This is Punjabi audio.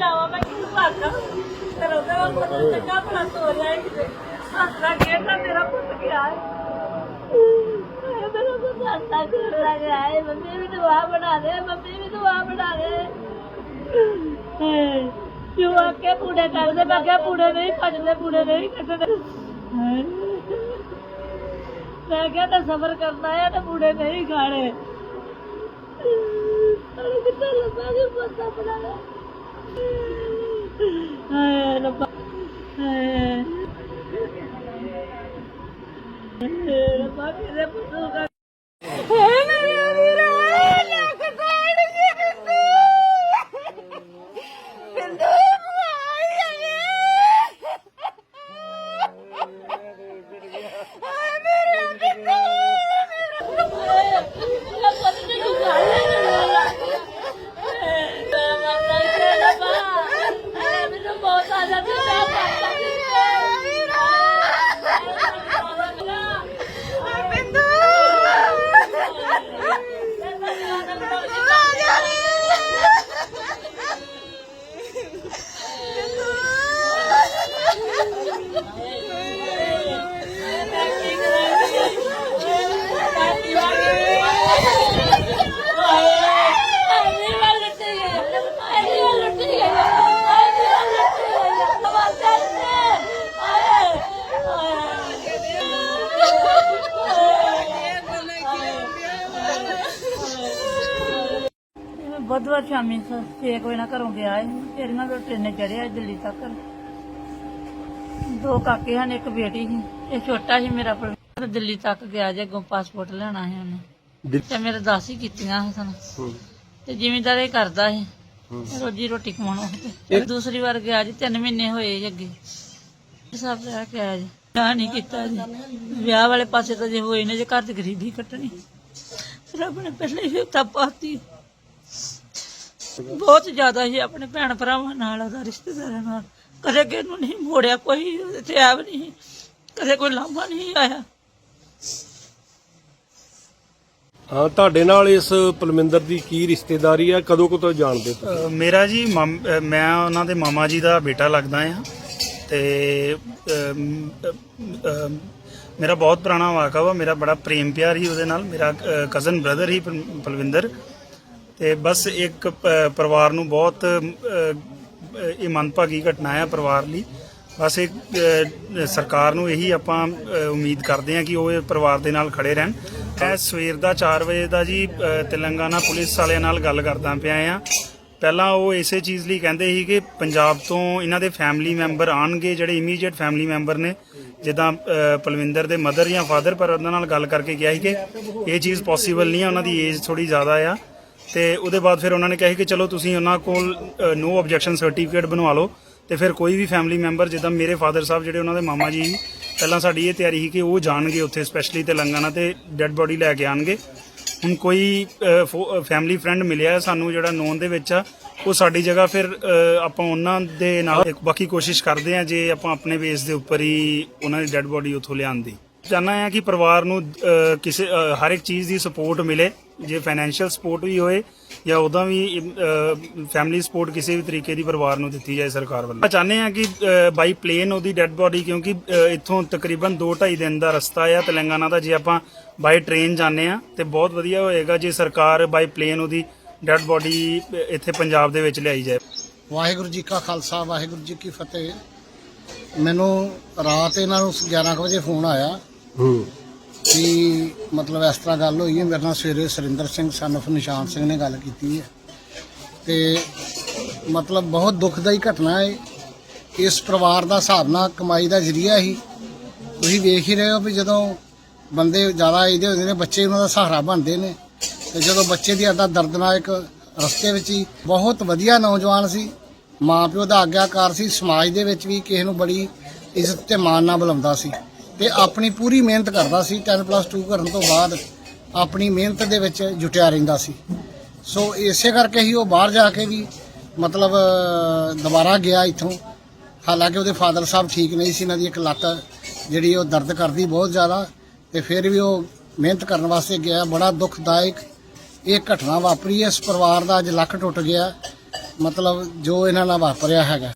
ਜਾਵਾਂ ਮੈਂ ਕੀ ਭਾਗਾ? ਫਿਰ ਉਹਦੇ ਵੱਲ ਕੋਈ ਚੰਗਾ ਭਲਾ ਤੋਰਿਆ ਹੈ ਕਿਤੇ। ਹੱਸਣਾ ਖੇਡਣਾ ਮੇਰਾ ਪੁੱਤ ਗਿਆ ਹੈ। ਹਾਏ, ਮੇਰਾ ਪੁੱਤ ਹੱਸਦਾ ਖੇਡਦਾ ਗਿਆ ਹੈ। ਮੰਮੀ ਵੀ ਦੁਆ ਬਣਾ ਦੇ ਮੰਮੀ ਵੀ ਦੁਆ ਬਣਾ ਦੇ। ਕਿਉਂ ਆਕੇ ਪੂੜੇ ਕਰਦੇ ਮੈਂ ਕਿਹਾ ਪੂੜੇ ਨਹੀਂ ਭਜਦੇ ਪੂੜੇ ਨਹੀਂ ਕੱਢਦੇ। ਮੈਂ ਕਿਹਾ ਤਾਂ ਸਬਰ ਕਰਨਾ ਹੈ ਤੇ ਪੂੜੇ ਨਹੀਂ ਖਾਣੇ। ਅਰੇ ਕਿੱਥੇ ਲੱਗਾ ਪਤਾ ਬਣਾਇਆ ਹਾਏ ਰੱਬਾ। ਹਾਏ ਹਾਏ ਰੱਬਾ ਕਿਹਦੇ ਪੁੱਤੂ ਦਾ ਹਾਏ ਮੇਰੇ ਵੀਰਾ ਲੱਖ ਸਾੜ ਗਿਆ ਬਿੰਦੂ ਬਿੰਦੂ ਮਾਈ ਹਾਏ ਮੇਰੇ ਬਿੰਦੂ ਮੇਰਾ ਪੁੱਤ ਨੂੰ ਗੱਲ ਨਾ ਮੈਂ ਮਰਨਾ ਹੀ ਰੱਬਾ ਹਾਏ ਮੈਨੂੰ ਬਹੁਤ ਆ ਜਾਂਦਾ ਮੈਂ ਪਾਪਾ ਜੀ ਬਿੰਦੂ ਬੁੱਧਵਾਰ ਸ਼ਾਮੀ 6 ਵਜੇ ਨਾਲ ਘਰੋਂ ਗਿਆ ਹੈ ਫਿਰ ਨਾ ਟ੍ਰੇਨੇ ਚੜਿਆ ਦਿੱਲੀ ਤੱਕ। ਦੋ ਕਾਕੇ ਹਨ ਇੱਕ ਬੇਟੀ ਸੀ ਇਹ ਛੋਟਾ ਸੀ ਮੇਰਾ ਪਰ ਦਿੱਲੀ ਤੱਕ ਗਿਆ ਜੇ ਅੱਗੋਂ ਪਾਸਪੋਰਟ ਲੈਣਾ ਸੀ ਉਹਨੇ। ਤੇ ਮੇਰੇ ਦਸ ਹੀ ਕੀਤੀਆਂ ਸੀ ਸਨ। ਤੇ ਜ਼ਿਮੀਂਦਾਰੀ ਕਰਦਾ ਸੀ। ਰੋਜੀ ਰੋਟੀ ਕਮਾਉਣ ਵਾਸਤੇ। ਦੂਸਰੀ ਵਾਰ ਗਿਆ ਜੀ 3 ਮਹੀਨੇ ਹੋਏ ਅੱਗੇ। ਸਭ ਰਹਿ ਕੇ ਆਇਆ ਜੀ। ਨਾ ਨਹੀਂ ਕੀਤਾ ਜੀ। ਵਿਆਹ ਵਾਲੇ ਪਾਸੇ ਤਾਂ ਜੇ ਹੋਏ ਨੇ ਜੇ ਘਰ ਦੀ ਗਰੀਬੀ ਕੱਟਣੀ। ਰੱਬ ਨੇ ਪਹਿਲੇ ਹੀ ਤਾਂ ਪਾਤੀ। ਬਹੁਤ ਜ਼ਿਆਦਾ ਹੀ ਆਪਣੇ ਭੈਣ ਭਰਾਵਾਂ ਨਾਲ ਉਹਦਾ ਰਿਸ਼ਤੇਦਾਰਾਂ ਨਾਲ। ਕਦੇ ਕਿ ਨੂੰ ਨਹੀਂ ਮੋੜਿਆ ਕੋਈ ਆਵ ਨਹੀਂ। ਕਦੇ ਕੋਈ ਲਾਂਭਾ ਨਹੀਂ ਆਇਆ। ਹਾਂ ਤੁਹਾਡੇ ਨਾਲ ਇਸ ਪਲਮਿੰਦਰ ਦੀ ਕੀ ਰਿਸ਼ਤੇਦਾਰੀ ਹੈ ਕਦੋਂ ਕਦੋਂ ਤੋਂ ਜਾਣਦੇ ਤੁਸੀਂ? ਅ, ਮੇਰਾ ਜੀ ਮਾਮ- ਅ, ਮੈਂ ਉਹਨਾਂ ਦੇ ਮਾਮਾ ਜੀ ਦਾ ਬੇਟਾ ਲੱਗਦਾ ਆ ਤੇ ਅਮ, ਮੇਰਾ ਬਹੁਤ ਪੁਰਾਣਾ ਵਾਕਾ ਵਾ ਮੇਰਾ ਬੜਾ ਪ੍ਰੇਮ ਪਿਆਰ ਹੀ ਉਹਦੇ ਨਾਲ। ਮੇਰਾ ਕਜ਼ਨ ਬ੍ਰਦਰ ਹੀ ਪਲ- ਪਲਵਿੰਦਰ। ਤੇ ਬਸ ਇੱਕ ਪਰਿਵਾਰ ਨੂੰ ਬਹੁਤ ਇਹ ਮੰਦਭਾਗੀ ਘਟਨਾ ਹੈ ਪਰਿਵਾਰ ਲਈ। ਬਸ ਇੱਕ ਸਰਕਾਰ ਨੂੰ ਇਹੀ ਆਪਾਂ ਉਮੀਦ ਕਰਦੇ ਹਾਂ ਕਿ ਉਹ ਇਹ ਪਰਿਵਾਰ ਦੇ ਨਾਲ ਖੜੇ ਰਹਿਣ। ਮੈਂ ਸਵੇਰ ਦਾ 4 ਵਜੇ ਦਾ ਜੀ ਤੇਲੰਗਾਨਾ ਪੁਲਿਸ ਵਾਲਿਆਂ ਨਾਲ ਗੱਲ ਕਰਦਾ ਪਿਆ ਆ। ਪਹਿਲਾਂ ਉਹ ਇਸੇ ਚੀਜ਼ ਲਈ ਕਹਿੰਦੇ ਸੀ ਕਿ ਪੰਜਾਬ ਤੋਂ ਇਹਨਾਂ ਦੇ ਫੈਮਿਲੀ ਮੈਂਬਰ ਆਣਗੇ ਜਿਹੜੇ ਇਮੀਡੀਏਟ ਫੈਮਿਲੀ ਮੈਂਬਰ ਨੇ। ਜਿੱਦਾਂ ਪਲਵਿੰਦਰ ਦੇ ਮਦਰ ਜਾਂ ਫਾਦਰ, ਪਰ ਉਹਨਾਂ ਨਾਲ ਗੱਲ ਕਰਕੇ ਕਿਹਾ ਸੀ ਕਿ ਇਹ ਚੀਜ਼ ਪੋਸੀਬਲ ਨਹੀਂ ਹੈ ਉਹਨਾਂ ਦੀ ਏਜ ਥੋੜੀ ਜ਼ਿਆਦਾ ਆ। ਤੇ ਉਹਦੇ ਬਾਅਦ ਫਿਰ ਉਹਨਾਂ ਨੇ ਕਿਹਾ ਕਿ ਚਲੋ ਤੁਸੀਂ ਉਹਨਾਂ ਕੋਲ ਨੋ ਆਬਜੈਕਸ਼ਨ ਸਰਟੀਫਿਕੇਟ ਬਣਵਾ ਲਓ। ਤੇ ਫਿਰ ਕੋਈ ਵੀ ਫੈਮਿਲੀ ਮੈਂਬਰ ਜਿੱਦਾਂ ਮੇਰੇ ਫਾਦਰ ਸਾਹਿਬ ਜਿਹੜੇ ਉਹਨਾਂ ਦੇ ਮਾਮਾ ਜੀ, ਪਹਿਲਾਂ ਸਾਡੀ ਇਹ ਤਿਆਰੀ ਸੀ ਕਿ ਉਹ ਜਾਣਗੇ ਉੱਥੇ ਸਪੈਸ਼ਲੀ ਤੇਲੰਗਾਨਾ ਤੇ ਡੈੱਡ ਬੋਡੀ ਲੈ ਕੇ ਆਣਗੇ। ਹੁਣ ਕੋਈ ਫੈਮਿਲੀ ਫਰੈਂਡ ਮਿਲਿਆ ਸਾਨੂੰ ਜਿਹੜਾ ਨੋਨ ਦੇ ਵਿੱਚ ਆ, ਉਹ ਸਾਡੀ ਜਗ੍ਹਾ ਫਿਰ ਆਪਾਂ ਉਹਨਾਂ ਦੇ ਨਾਲ ਬਾਕੀ ਕੋਸ਼ਿਸ਼ ਕਰਦੇ ਆ ਜੇ ਆਪਾਂ ਆਪਣੇ ਬੇਸ ਦੇ ਉੱਪਰ ਹੀ ਉਹਨਾਂ ਦੀ ਡੈੱਡ ਬੋਡੀ ਉੱਥੋਂ ਲਿਆਉਣ ਦੀ ਚਾਹੁੰਦਾ ਆ ਕਿ ਪਰਿਵਾਰ ਨੂੰ ਕਿਸੇ ਹਰ ਇੱਕ ਚੀਜ਼ ਦੀ ਸਪੋਰਟ ਮਿਲੇ। ਜੇ ਫਾਈਨੈਂਸ਼ੀਅਲ ਸਪੋਰਟ ਵੀ ਹੋਏ ਜਾਂ ਉਹਦਾ ਵੀ ਫੈਮਿਲੀ ਸਪੋਰਟ ਕਿਸੇ ਵੀ ਤਰੀਕੇ ਦੀ ਪਰਿਵਾਰ ਨੂੰ ਦਿੱਤੀ ਜਾਏ ਸਰਕਾਰ ਵੱਲੋਂ। ਚਾਹੁੰਦੇ ਆ ਕਿ ਬਾਈ ਪਲੇਨ ਉਹਦੀ ਡੈੱਡ ਬੋਡੀ ਕਿਉਂਕਿ ਇੱਥੋਂ ਤਕਰੀਬਨ 2.5 ਦਿਨ ਦਾ ਰਸਤਾ ਆ ਤੇਲੰਗਾਨਾ ਦਾ ਜੇ ਆਪਾਂ ਬਾਈ ਟ੍ਰੇਨ ਜਾਂਦੇ ਆ ਤੇ ਬਹੁਤ ਵਧੀਆ ਹੋਏਗਾ ਜੇ ਸਰਕਾਰ ਬਾਈ ਪਲੇਨ ਉਹਦੀ ਡੈੱਡ ਬੋਡੀ ਇੱਥੇ ਪੰਜਾਬ ਦੇ ਵਿੱਚ ਲਿਆਈ ਜਾਏ। ਵਾਹਿਗੁਰੂ ਜੀ ਕਾ ਖਾਲਸਾ ਵਾਹਿਗੁਰੂ ਜੀ ਕੀ ਫਤਿਹ। ਮੈਨੂੰ ਰਾਤ ਇਹਨਾਂ ਨੂੰ 11 ਕੁ ਵਜੇ ਫੋਨ ਆਇਆ। ਹੂੰ। ਕਿ ਮਤਲਬ ਇਸ ਤਰ੍ਹਾਂ ਗੱਲ ਹੋਈ ਹੈ। ਮੇਰੇ ਨਾਲ ਸਵੇਰੇ ਸੁਰਿੰਦਰ ਸਿੰਘ ਸਨਫ ਨਿਸ਼ਾਨ ਸਿੰਘ ਨੇ ਗੱਲ ਕੀਤੀ ਹੈ। ਤੇ ਮਤਲਬ ਬਹੁਤ ਦੁਖਦਾਈ ਘਟਨਾ ਹੈ। ਇਸ ਪਰਿਵਾਰ ਦਾ ਹਿਸਾਬ ਨਾਲ ਕਮਾਈ ਦਾ ਜ਼ਰੀਆ ਹੀ ਤੁਸੀਂ ਵੇਖ ਹੀ ਰਹੇ ਹੋ ਵੀ ਜਦੋਂ ਬੰਦੇ ਜ਼ਿਆਦਾ ਇਹਦੇ ਹੁੰਦੇ ਨੇ, ਬੱਚੇ ਉਹਨਾਂ ਦਾ ਸਹਾਰਾ ਬਣਦੇ ਨੇ। ਤੇ ਜਦੋਂ ਬੱਚੇ ਦੀ ਆਦਾ ਦਰਦਨਾਕ ਰਸਤੇ ਵਿੱਚ ਹੀ ਬਹੁਤ ਵਧੀਆ ਨੌਜਵਾਨ ਸੀ, ਮਾਂ ਪਿਓ ਦਾ ਆਗਿਆਕਾਰ ਸੀ, ਸਮਾਜ ਦੇ ਵਿੱਚ ਵੀ ਕਿਸੇ ਨੂੰ ਬੜੀ ਇੱਜ਼ਤ ਤੇ ਮਾਣ ਨਾਲ ਬੁਲਾਉਂਦਾ ਸੀ। ਤੇ ਆਪਣੀ ਪੂਰੀ ਮਿਹਨਤ ਕਰਦਾ ਸੀ 10+2 ਕਰਨ ਤੋਂ ਬਾਅਦ ਆਪਣੀ ਮਿਹਨਤ ਦੇ ਵਿੱਚ ਜੁਟਿਆ ਰਹਿੰਦਾ ਸੀ। ਸੋ ਇਸੇ ਕਰਕੇ ਹੀ ਉਹ ਬਾਹਰ ਜਾ ਕੇ ਵੀ ਮਤਲਬ, ਦੁਬਾਰਾ ਗਿਆ ਇੱਥੋਂ। ਹਾਲਾਂਕਿ ਉਹਦੇ ਫਾਦਰ ਸਾਹਿਬ ਠੀਕ ਨਹੀਂ ਸੀ, ਇਹਨਾਂ ਦੀ ਇੱਕ ਲੱਤ ਜਿਹੜੀ ਉਹ ਦਰਦ ਕਰਦੀ ਬਹੁਤ ਜ਼ਿਆਦਾ ਤੇ ਫਿਰ ਵੀ ਉਹ ਮਿਹਨਤ ਕਰਨ ਵਾਸਤੇ ਗਿਆ। ਬੜਾ ਦੁਖਦਾਇਕ ਇਹ ਘਟਨਾ ਵਾਪਰੀ। ਹੈ। ਇਸ ਪਰਿਵਾਰ ਦਾ ਅੱਜ ਲੱਕ ਟੁੱਟ ਗਿਆ। ਮਤਲਬ ਜੋ ਇਹਨਾਂ ਨਾਲ ਵਾਪਰਿਆ ਹੈਗਾ।